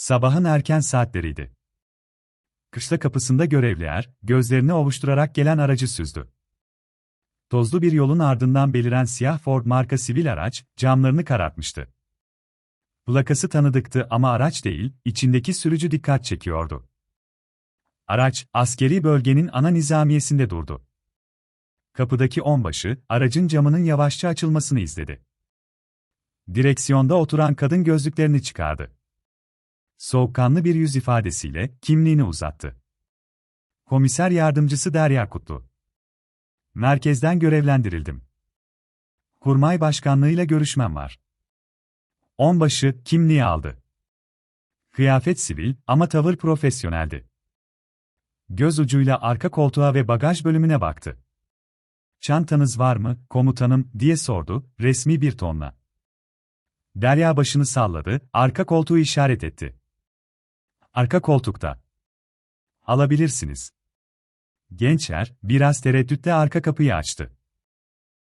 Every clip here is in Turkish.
Sabahın erken saatleriydi. Kışla kapısında görevli er, gözlerini ovuşturarak gelen aracı süzdü. Tozlu bir yolun ardından beliren siyah Ford marka sivil araç, camlarını karartmıştı. Plakası tanıdıktı ama araç değil, içindeki sürücü dikkat çekiyordu. Araç, askeri bölgenin ana nizamiyesinde durdu. Kapıdaki onbaşı, aracın camının yavaşça açılmasını izledi. Direksiyonda oturan kadın gözlüklerini çıkardı. Soğukkanlı bir yüz ifadesiyle kimliğini uzattı. Komiser yardımcısı Derya Kutlu. Merkezden görevlendirildim. Kurmay başkanlığıyla görüşmem var. Onbaşı kimliği aldı. Kıyafet sivil ama tavır profesyoneldi. Göz ucuyla arka koltuğa ve bagaj bölümüne baktı. Çantanız var mı, komutanım, diye sordu, resmi bir tonla. Derya başını salladı, arka koltuğu işaret etti. Arka koltukta. Alabilirsiniz. Gençer, biraz tereddütle arka kapıyı açtı.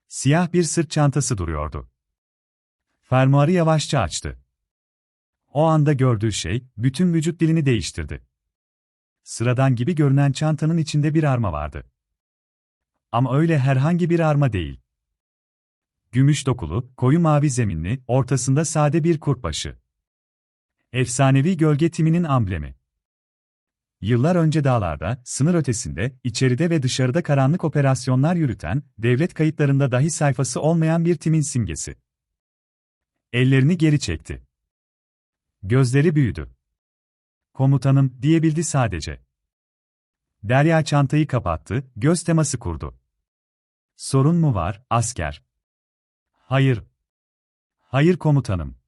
Siyah bir sırt çantası duruyordu. Fermuarı yavaşça açtı. O anda gördüğü şey, bütün vücut dilini değiştirdi. Sıradan gibi görünen çantanın içinde bir arma vardı. Ama öyle herhangi bir arma değil. Gümüş dokulu, koyu mavi zeminli, ortasında sade bir kurtbaşı. Efsanevi gölge timinin amblemi. Yıllar önce dağlarda, sınır ötesinde, içeride ve dışarıda karanlık operasyonlar yürüten, devlet kayıtlarında dahi sayfası olmayan bir timin simgesi. Ellerini geri çekti. Gözleri büyüdü. Komutanım, diyebildi sadece. Derya çantayı kapattı, göz teması kurdu. Sorun mu var, asker? Hayır. Hayır komutanım.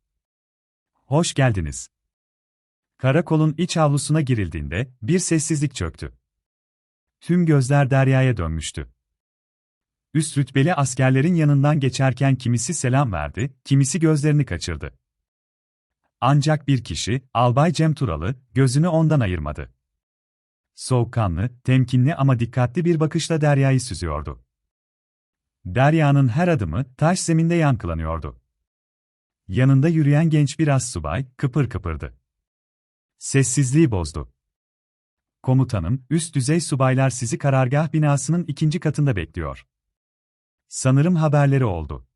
Hoş geldiniz. Karakolun iç avlusuna girildiğinde bir sessizlik çöktü. Tüm gözler Derya'ya dönmüştü. Üst rütbeli askerlerin yanından geçerken kimisi selam verdi, kimisi gözlerini kaçırdı. Ancak bir kişi, Albay Cem Turalı, gözünü ondan ayırmadı. Soğukkanlı, temkinli ama dikkatli bir bakışla Derya'yı süzüyordu. Derya'nın her adımı taş zeminde yankılanıyordu. Yanında yürüyen genç bir as subay, kıpır kıpırdı. Sessizliği bozdu. Komutanım, üst düzey subaylar sizi karargah binasının ikinci katında bekliyor. Sanırım haberleri oldu.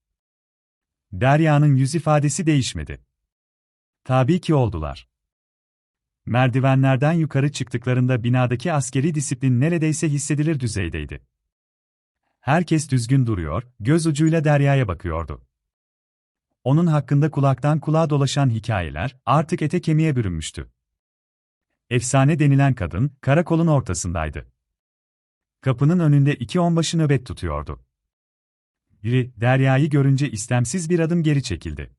Derya'nın yüz ifadesi değişmedi. Tabii ki oldular. Merdivenlerden yukarı çıktıklarında binadaki askeri disiplin neredeyse hissedilir düzeydeydi. Herkes düzgün duruyor, göz ucuyla Derya'ya bakıyordu. Onun hakkında kulaktan kulağa dolaşan hikayeler artık ete kemiğe bürünmüştü. Efsane denilen kadın, karakolun ortasındaydı. Kapının önünde iki onbaşı nöbet tutuyordu. Biri, Derya'yı görünce istemsiz bir adım geri çekildi.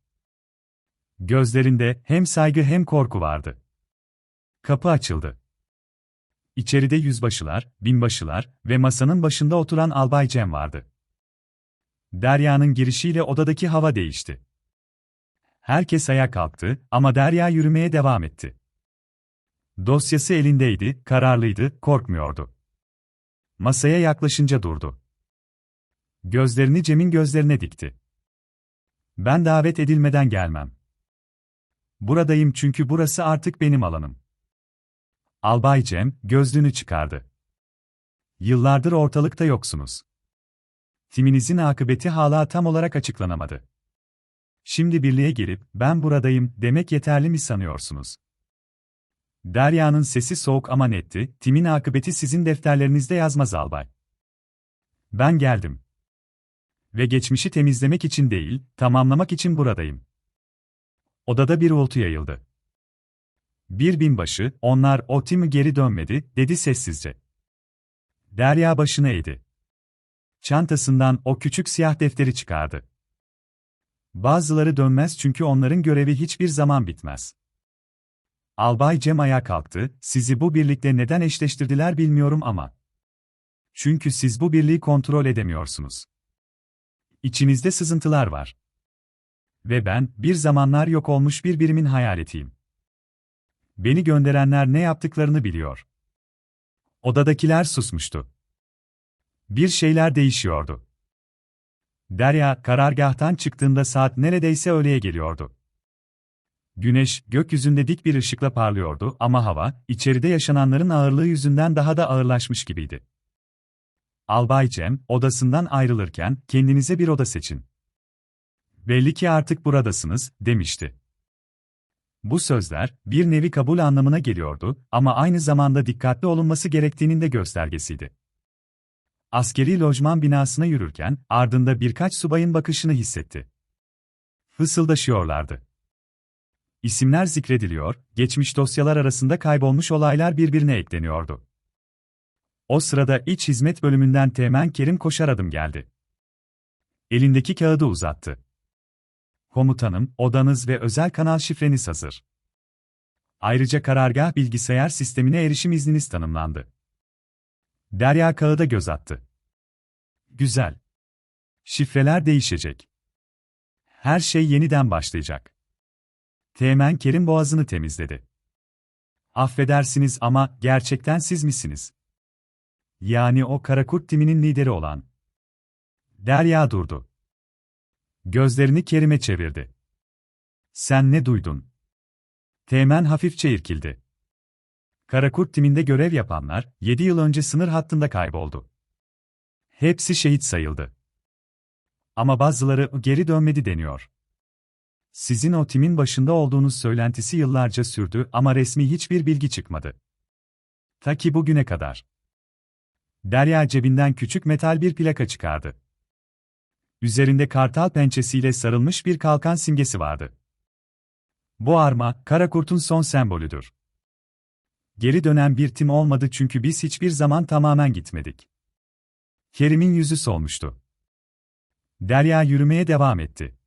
Gözlerinde hem saygı hem korku vardı. Kapı açıldı. İçeride yüzbaşılar, binbaşılar ve masanın başında oturan Albay Cem vardı. Derya'nın girişiyle odadaki hava değişti. Herkes ayağa kalktı ama Derya yürümeye devam etti. Dosyası elindeydi, kararlıydı, korkmuyordu. Masaya yaklaşınca durdu. Gözlerini Cem'in gözlerine dikti. Ben davet edilmeden gelmem. Buradayım çünkü burası artık benim alanım. Albay Cem, gözlüğünü çıkardı. Yıllardır ortalıkta yoksunuz. Timinizin akıbeti hala tam olarak açıklanamadı. Şimdi birliğe girip, ben buradayım, demek yeterli mi sanıyorsunuz? Derya'nın sesi soğuk ama netti, timin akıbeti sizin defterlerinizde yazmaz albay. Ben geldim. Ve geçmişi temizlemek için değil, tamamlamak için buradayım. Odada bir uğultu yayıldı. Bir binbaşı, onlar o timi geri dönmedi, dedi sessizce. Derya başını eğdi. Çantasından o küçük siyah defteri çıkardı. Bazıları dönmez çünkü onların görevi hiçbir zaman bitmez. Albay Cem ayağa kalktı, sizi bu birlikle neden eşleştirdiler bilmiyorum ama. Çünkü siz bu birliği kontrol edemiyorsunuz. İçinizde sızıntılar var. Ve ben, bir zamanlar yok olmuş bir birimin hayaletiyim. Beni gönderenler ne yaptıklarını biliyor. Odadakiler susmuştu. Bir şeyler değişiyordu. Derya, karargahtan çıktığında saat neredeyse öğleye geliyordu. Güneş, gökyüzünde dik bir ışıkla parlıyordu ama hava, içeride yaşananların ağırlığı yüzünden daha da ağırlaşmış gibiydi. Albay Cem, odasından ayrılırken, kendinize bir oda seçin. Belli ki artık buradasınız, demişti. Bu sözler, bir nevi kabul anlamına geliyordu ama aynı zamanda dikkatli olunması gerektiğinin de göstergesiydi. Askeri lojman binasına yürürken, ardında birkaç subayın bakışını hissetti. Fısıldaşıyorlardı. İsimler zikrediliyor, geçmiş dosyalar arasında kaybolmuş olaylar birbirine ekleniyordu. O sırada iç hizmet bölümünden Teğmen Kerim koşar adım geldi. Elindeki kağıdı uzattı. Komutanım, odanız ve özel kanal şifreniz hazır. Ayrıca karargah bilgisayar sistemine erişim izniniz tanımlandı. Derya kağıda göz attı. Güzel. Şifreler değişecek. Her şey yeniden başlayacak. Teğmen Kerim boğazını temizledi. Affedersiniz ama gerçekten siz misiniz? Yani o Karakurt timinin lideri olan. Derya durdu. Gözlerini Kerim'e çevirdi. Sen ne duydun? Teğmen hafifçe irkildi. Karakurt timinde görev yapanlar, 7 yıl önce sınır hattında kayboldu. Hepsi şehit sayıldı. Ama bazıları geri dönmedi deniyor. Sizin o timin başında olduğunuz söylentisi yıllarca sürdü ama resmi hiçbir bilgi çıkmadı. Ta ki bugüne kadar. Derya cebinden küçük metal bir plaka çıkardı. Üzerinde kartal pençesiyle sarılmış bir kalkan simgesi vardı. Bu arma, Karakurt'un son sembolüdür. Geri dönen bir tim olmadı çünkü biz hiçbir zaman tamamen gitmedik. Kerim'in yüzü solmuştu. Derya yürümeye devam etti.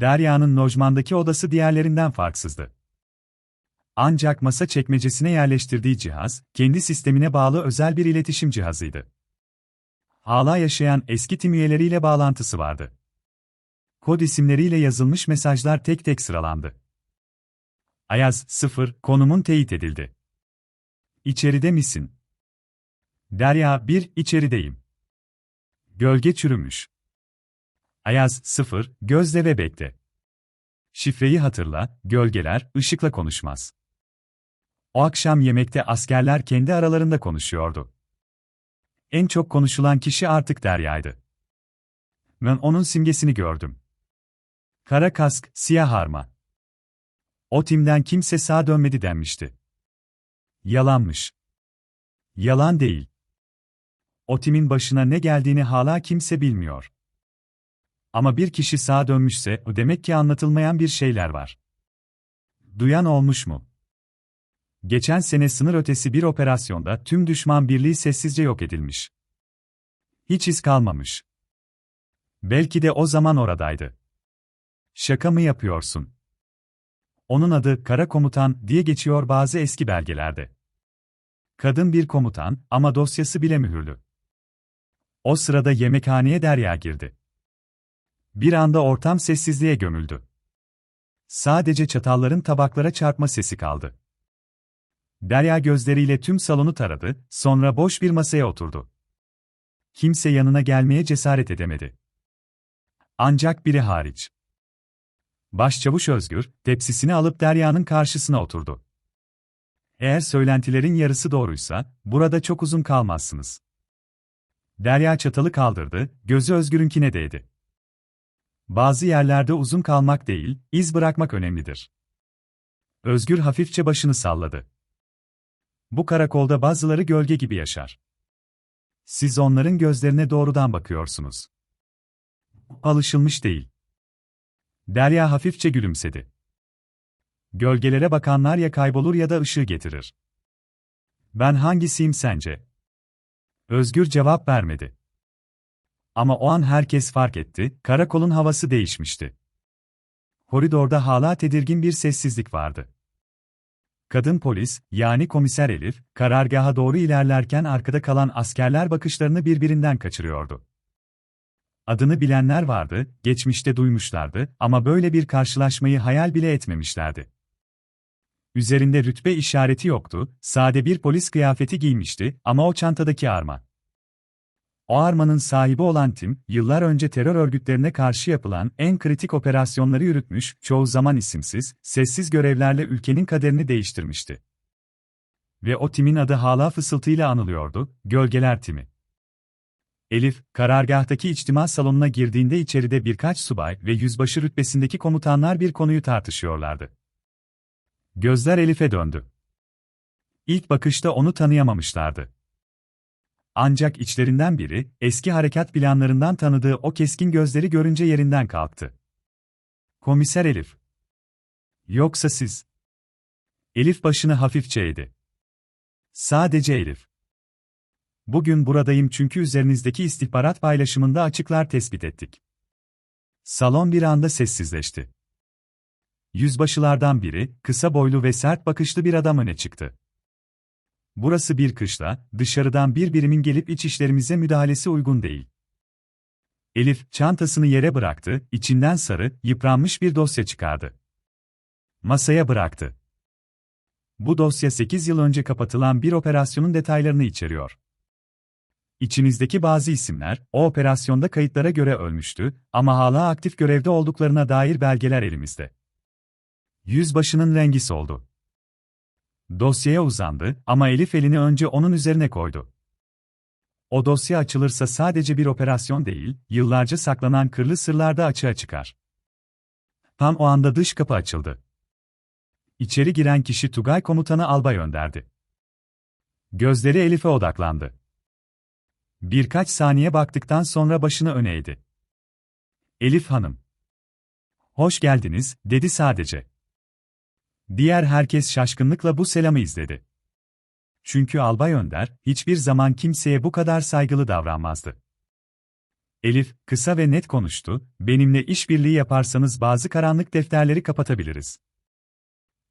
Derya'nın lojmandaki odası diğerlerinden farksızdı. Ancak masa çekmecesine yerleştirdiği cihaz, kendi sistemine bağlı özel bir iletişim cihazıydı. Hala yaşayan eski tim üyeleriyle bağlantısı vardı. Kod isimleriyle yazılmış mesajlar tek tek sıralandı. Ayaz 0 konumun teyit edildi. İçeride misin? Derya 1 içerideyim. Gölge çürümüş. Ayaz 0 gözle ve bekle. Şifreyi hatırla, gölgeler ışıkla konuşmaz. O akşam yemekte askerler kendi aralarında konuşuyordu. En çok konuşulan kişi artık Derya'ydı. Ben onun simgesini gördüm. Kara kask, siyah harma. O timden kimse sağ dönmedi denmişti. Yalanmış. Yalan değil. O timin başına ne geldiğini hala kimse bilmiyor. Ama bir kişi sağa dönmüşse, demek ki anlatılmayan bir şeyler var. Duyan olmuş mu? Geçen sene sınır ötesi bir operasyonda tüm düşman birliği sessizce yok edilmiş. Hiç iz kalmamış. Belki de o zaman oradaydı. Şaka mı yapıyorsun? Onun adı Kara Komutan diye geçiyor bazı eski belgelerde. Kadın bir komutan ama dosyası bile mühürlü. O sırada yemekhaneye Derya girdi. Bir anda ortam sessizliğe gömüldü. Sadece çatalların tabaklara çarpma sesi kaldı. Derya gözleriyle tüm salonu taradı, sonra boş bir masaya oturdu. Kimse yanına gelmeye cesaret edemedi. Ancak biri hariç. Başçavuş Özgür, tepsisini alıp Derya'nın karşısına oturdu. Eğer söylentilerin yarısı doğruysa, burada çok uzun kalmazsınız. Derya çatalı kaldırdı, gözü Özgür'ünkine değdi. Bazı yerlerde uzun kalmak değil, iz bırakmak önemlidir. Özgür hafifçe başını salladı. Bu karakolda bazıları gölge gibi yaşar. Siz onların gözlerine doğrudan bakıyorsunuz. Alışılmış değil. Derya hafifçe gülümsedi. Gölgelere bakanlar ya kaybolur ya da ışığı getirir. Ben hangisiyim sence? Özgür cevap vermedi. Ama o an herkes fark etti, karakolun havası değişmişti. Koridorda hala tedirgin bir sessizlik vardı. Kadın polis, yani komiser Elif, karargaha doğru ilerlerken arkada kalan askerler bakışlarını birbirinden kaçırıyordu. Adını bilenler vardı, geçmişte duymuşlardı ama böyle bir karşılaşmayı hayal bile etmemişlerdi. Üzerinde rütbe işareti yoktu, sade bir polis kıyafeti giymişti ama o çantadaki arma. O armanın sahibi olan tim, yıllar önce terör örgütlerine karşı yapılan en kritik operasyonları yürütmüş, çoğu zaman isimsiz, sessiz görevlerle ülkenin kaderini değiştirmişti. Ve o timin adı hala fısıltıyla anılıyordu, Gölgeler Timi. Elif, karargahtaki içtima salonuna girdiğinde içeride birkaç subay ve yüzbaşı rütbesindeki komutanlar bir konuyu tartışıyorlardı. Gözler Elif'e döndü. İlk bakışta onu tanıyamamışlardı. Ancak içlerinden biri, eski harekat planlarından tanıdığı o keskin gözleri görünce yerinden kalktı. Komiser Elif. Yoksa siz. Elif başını hafifçe eğdi. Sadece Elif. Bugün buradayım çünkü üzerinizdeki istihbarat paylaşımında açıklar tespit ettik. Salon bir anda sessizleşti. Yüzbaşılardan biri, kısa boylu ve sert bakışlı bir adam öne çıktı. Burası bir kışla, dışarıdan bir birimin gelip iç işlerimize müdahalesi uygun değil. Elif, çantasını yere bıraktı, içinden sarı, yıpranmış bir dosya çıkardı. Masaya bıraktı. Bu dosya 8 yıl önce kapatılan bir operasyonun detaylarını içeriyor. İçinizdeki bazı isimler, o operasyonda kayıtlara göre ölmüştü ama hala aktif görevde olduklarına dair belgeler elimizde. Yüzbaşının rengi soldu. Dosyaya uzandı ama Elif elini önce onun üzerine koydu. O dosya açılırsa sadece bir operasyon değil, yıllarca saklanan kırlı sırlar da açığa çıkar. Tam o anda dış kapı açıldı. İçeri giren kişi Tugay komutanı albay önderdi. Gözleri Elif'e odaklandı. Birkaç saniye baktıktan sonra başını öne eğdi. Elif Hanım. Hoş geldiniz, dedi sadece. Diğer herkes şaşkınlıkla bu selamı izledi. Çünkü Albay Önder, hiçbir zaman kimseye bu kadar saygılı davranmazdı. Elif, kısa ve net konuştu, benimle işbirliği yaparsanız bazı karanlık defterleri kapatabiliriz.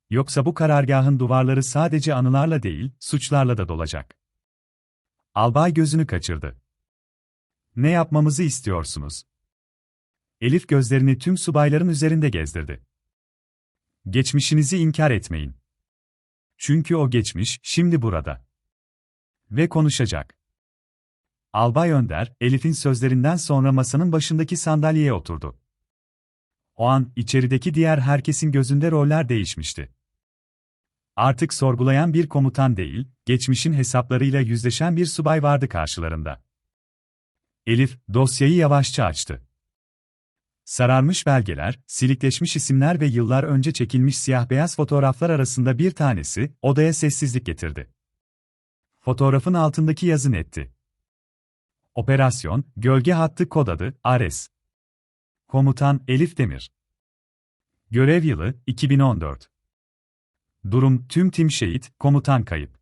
Yoksa bu karargahın duvarları sadece anılarla değil, suçlarla da dolacak. Albay gözünü kaçırdı. Ne yapmamızı istiyorsunuz? Elif gözlerini tüm subayların üzerinde gezdirdi. Geçmişinizi inkar etmeyin. Çünkü o geçmiş, şimdi burada. Ve konuşacak. Albay Önder, Elif'in sözlerinden sonra masanın başındaki sandalyeye oturdu. O an, içerideki diğer herkesin gözünde roller değişmişti. Artık sorgulayan bir komutan değil, geçmişin hesaplarıyla yüzleşen bir subay vardı karşılarında. Elif, dosyayı yavaşça açtı. Sararmış belgeler, silikleşmiş isimler ve yıllar önce çekilmiş siyah-beyaz fotoğraflar arasında bir tanesi, odaya sessizlik getirdi. Fotoğrafın altındaki yazı netti. Operasyon, Gölge Hattı Kod adı, Ares. Komutan, Elif Demir. Görev yılı, 2014. Durum, tüm tim şehit, komutan kayıp.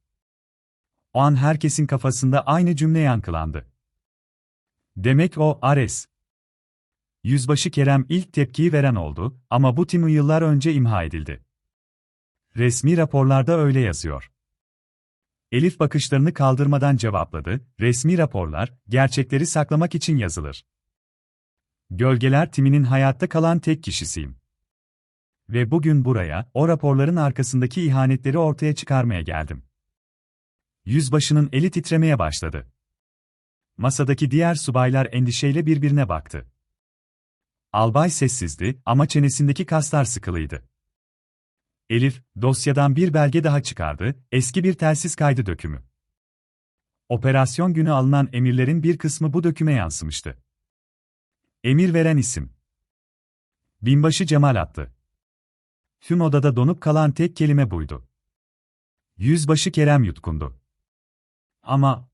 O an herkesin kafasında aynı cümle yankılandı. Demek o, Ares. Yüzbaşı Kerem ilk tepkiyi veren oldu ama bu timi yıllar önce imha edildi. Resmi raporlarda öyle yazıyor. Elif bakışlarını kaldırmadan cevapladı, resmi raporlar, gerçekleri saklamak için yazılır. Gölgeler timinin hayatta kalan tek kişisiyim. Ve bugün buraya, o raporların arkasındaki ihanetleri ortaya çıkarmaya geldim. Yüzbaşının eli titremeye başladı. Masadaki diğer subaylar endişeyle birbirine baktı. Albay sessizdi ama çenesindeki kaslar sıkılıydı. Elif, dosyadan bir belge daha çıkardı, eski bir telsiz kaydı dökümü. Operasyon günü alınan emirlerin bir kısmı bu döküme yansımıştı. Emir veren isim. Binbaşı Cemal attı. Tüm odada donup kalan tek kelime buydu. Yüzbaşı Kerem yutkundu. Ama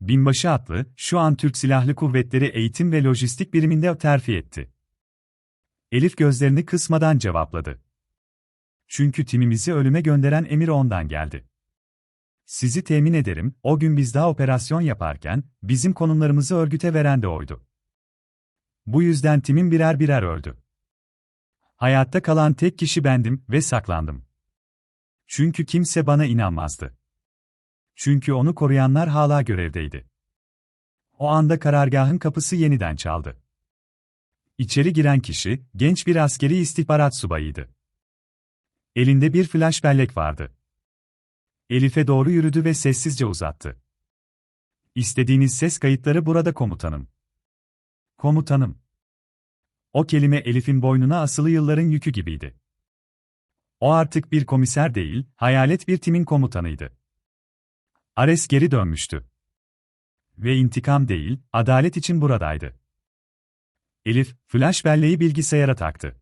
Binbaşı Atlı, şu an Türk Silahlı Kuvvetleri Eğitim ve Lojistik Biriminde terfi etti. Elif gözlerini kısmadan cevapladı. Çünkü timimizi ölüme gönderen emir ondan geldi. Sizi temin ederim, o gün biz daha operasyon yaparken, bizim konumlarımızı örgüte veren de oydu. Bu yüzden timin birer birer öldü. Hayatta kalan tek kişi bendim ve saklandım. Çünkü kimse bana inanmazdı. Çünkü onu koruyanlar hala görevdeydi. O anda karargahın kapısı yeniden çaldı. İçeri giren kişi, genç bir askeri istihbarat subayıydı. Elinde bir flash bellek vardı. Elif'e doğru yürüdü ve sessizce uzattı. istediğiniz ses kayıtları burada komutanım. Komutanım. O kelime Elif'in boynuna asılı yılların yükü gibiydi. O artık bir komiser değil, hayalet bir timin komutanıydı. Ares geri dönmüştü. Ve intikam değil, adalet için buradaydı. Elif, flash belleği bilgisayara taktı.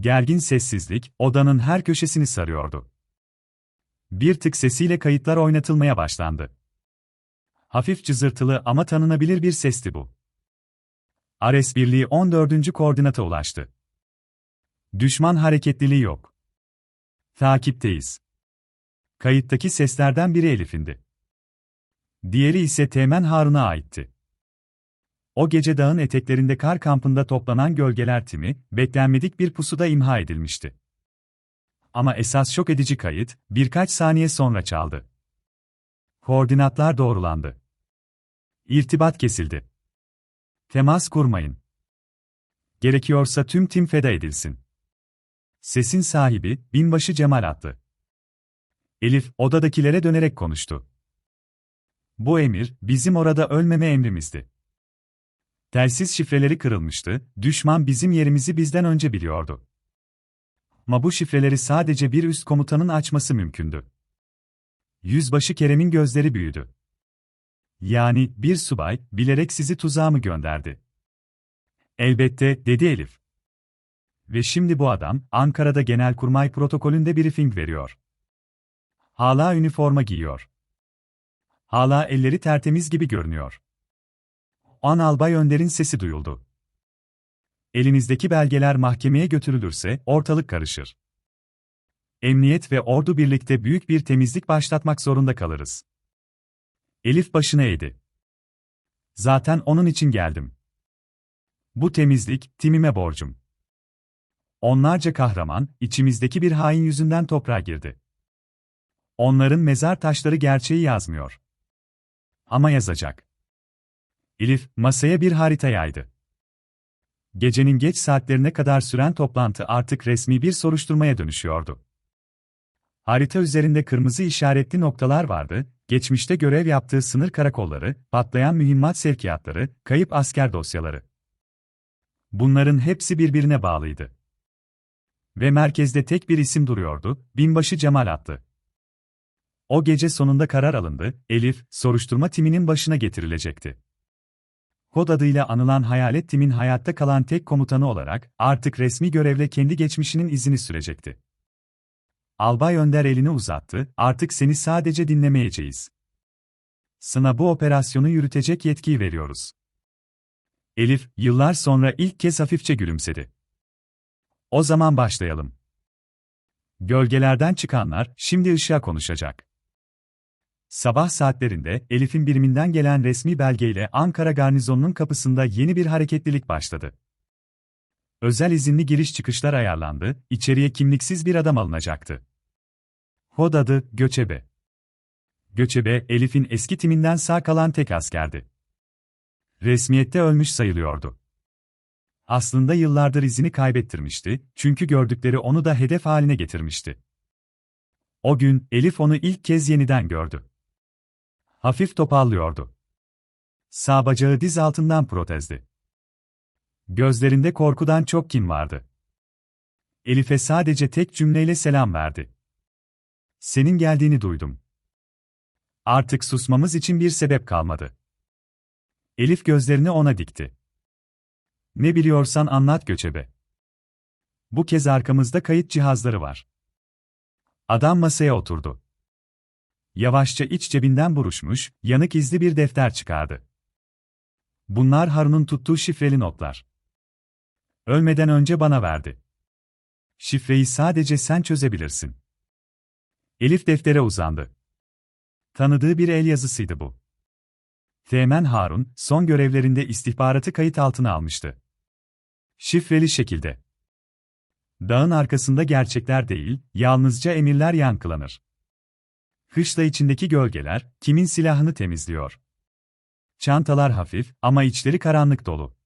Gergin sessizlik, odanın her köşesini sarıyordu. Bir tık sesiyle kayıtlar oynatılmaya başlandı. Hafif cızırtılı ama tanınabilir bir sesti bu. Ares Birliği 14. koordinata ulaştı. Düşman hareketliliği yok. Takipteyiz. Kayıttaki seslerden biri Elif'indi. Diğeri ise Teğmen Harun'a aitti. O gece dağın eteklerinde kar kampında toplanan gölgeler timi, beklenmedik bir pusuda imha edilmişti. Ama esas şok edici kayıt, birkaç saniye sonra çaldı. Koordinatlar doğrulandı. İrtibat kesildi. Temas kurmayın. Gerekiyorsa tüm tim feda edilsin. Sesin sahibi, binbaşı Cemal attı. Elif, odadakilere dönerek konuştu. Bu emir, bizim orada ölmeme emrimizdi. Telsiz şifreleri kırılmıştı, düşman bizim yerimizi bizden önce biliyordu. Ama bu şifreleri sadece bir üst komutanın açması mümkündü. Yüzbaşı Kerem'in gözleri büyüdü. Yani, bir subay, bilerek sizi tuzağa mı gönderdi? Elbette, dedi Elif. Ve şimdi bu adam, Ankara'da Genelkurmay protokolünde briefing veriyor. Hala üniforma giyiyor. Hala elleri tertemiz gibi görünüyor. An Albay Önder'in sesi duyuldu. Elinizdeki belgeler mahkemeye götürülürse ortalık karışır. Emniyet ve ordu birlikte büyük bir temizlik başlatmak zorunda kalırız. Elif başını eğdi. Zaten onun için geldim. Bu temizlik, timime borcum. Onlarca kahraman, içimizdeki bir hain yüzünden toprağa girdi. Onların mezar taşları gerçeği yazmıyor. Ama yazacak. Elif, masaya bir harita yaydı. Gecenin geç saatlerine kadar süren toplantı artık resmi bir soruşturmaya dönüşüyordu. Harita üzerinde kırmızı işaretli noktalar vardı, geçmişte görev yaptığı sınır karakolları, patlayan mühimmat sevkiyatları, kayıp asker dosyaları. Bunların hepsi birbirine bağlıydı. Ve merkezde tek bir isim duruyordu, binbaşı Cemal attı. O gece sonunda karar alındı, Elif, soruşturma timinin başına getirilecekti. Kod adıyla anılan hayalet timin hayatta kalan tek komutanı olarak, artık resmi görevle kendi geçmişinin izini sürecekti. Albay Önder elini uzattı, artık seni sadece dinlemeyeceğiz. Sana bu operasyonu yürütecek yetkiyi veriyoruz. Elif, yıllar sonra ilk kez hafifçe gülümsedi. O zaman başlayalım. Gölgelerden çıkanlar, şimdi ışığa konuşacak. Sabah saatlerinde Elif'in biriminden gelen resmi belgeyle Ankara garnizonunun kapısında yeni bir hareketlilik başladı. Özel izinli giriş çıkışlar ayarlandı, içeriye kimliksiz bir adam alınacaktı. Kod adı Göçebe. Göçebe, Elif'in eski timinden sağ kalan tek askerdi. Resmiyette ölmüş sayılıyordu. Aslında yıllardır izini kaybettirmişti, çünkü gördükleri onu da hedef haline getirmişti. O gün, Elif onu ilk kez yeniden gördü. Hafif topallıyordu. Sağ bacağı diz altından protezdi. Gözlerinde korkudan çok kin vardı. Elif'e sadece tek cümleyle selam verdi. Senin geldiğini duydum. Artık susmamız için bir sebep kalmadı. Elif gözlerini ona dikti. Ne biliyorsan anlat göçebe. Bu kez arkamızda kayıt cihazları var. Adam masaya oturdu. Yavaşça iç cebinden buruşmuş, yanık izli bir defter çıkardı. Bunlar Harun'un tuttuğu şifreli notlar. Ölmeden önce bana verdi. Şifreyi sadece sen çözebilirsin. Elif deftere uzandı. Tanıdığı bir el yazısıydı bu. Teğmen Harun, son görevlerinde istihbaratı kayıt altına almıştı. Şifreli şekilde. Dağın arkasında gerçekler değil, yalnızca emirler yankılanır. Kışla içindeki gölgeler, kimin silahını temizliyor? Çantalar hafif ama içleri karanlık dolu.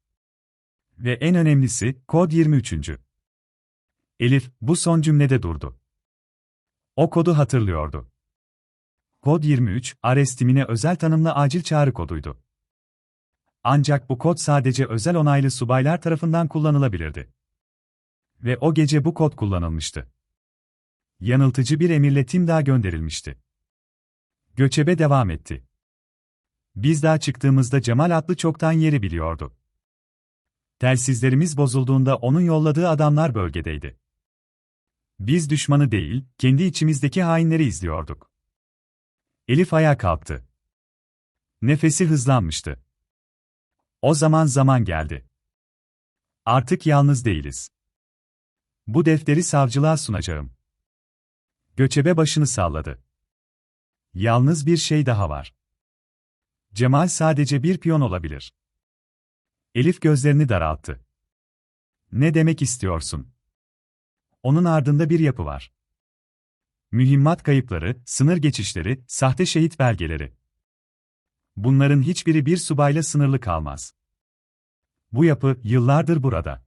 Ve en önemlisi, kod 23. Elif, bu son cümlede durdu. O kodu hatırlıyordu. Kod 23, Arestimine özel tanımlı acil çağrı koduydu. Ancak bu kod sadece özel onaylı subaylar tarafından kullanılabilirdi. Ve o gece bu kod kullanılmıştı. Yanıltıcı bir emirle tim daha gönderilmişti. Göçebe devam etti. Biz daha çıktığımızda Cemal adlı çoktan yeri biliyordu. Telsizlerimiz bozulduğunda onun yolladığı adamlar bölgedeydi. Biz düşmanı değil, kendi içimizdeki hainleri izliyorduk. Elif ayağa kalktı. Nefesi hızlanmıştı. O zaman zaman geldi. Artık yalnız değiliz. Bu defteri savcılığa sunacağım. Göçebe başını salladı. Yalnız bir şey daha var. Cemal sadece bir piyon olabilir. Elif gözlerini daralttı. Ne demek istiyorsun? Onun ardında bir yapı var. Mühimmat kayıpları, sınır geçişleri, sahte şehit belgeleri. Bunların hiçbiri bir subayla sınırlı kalmaz. Bu yapı yıllardır burada.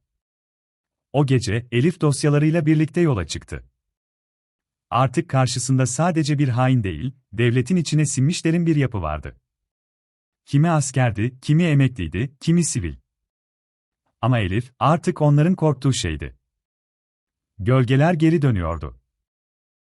O gece Elif dosyalarıyla birlikte yola çıktı. Artık karşısında sadece bir hain değil, devletin içine sinmiş derin bir yapı vardı. Kimi askerdi, kimi emekliydi, kimi sivil. Ama Elif artık onların korktuğu şeydi. Gölgeler geri dönüyordu.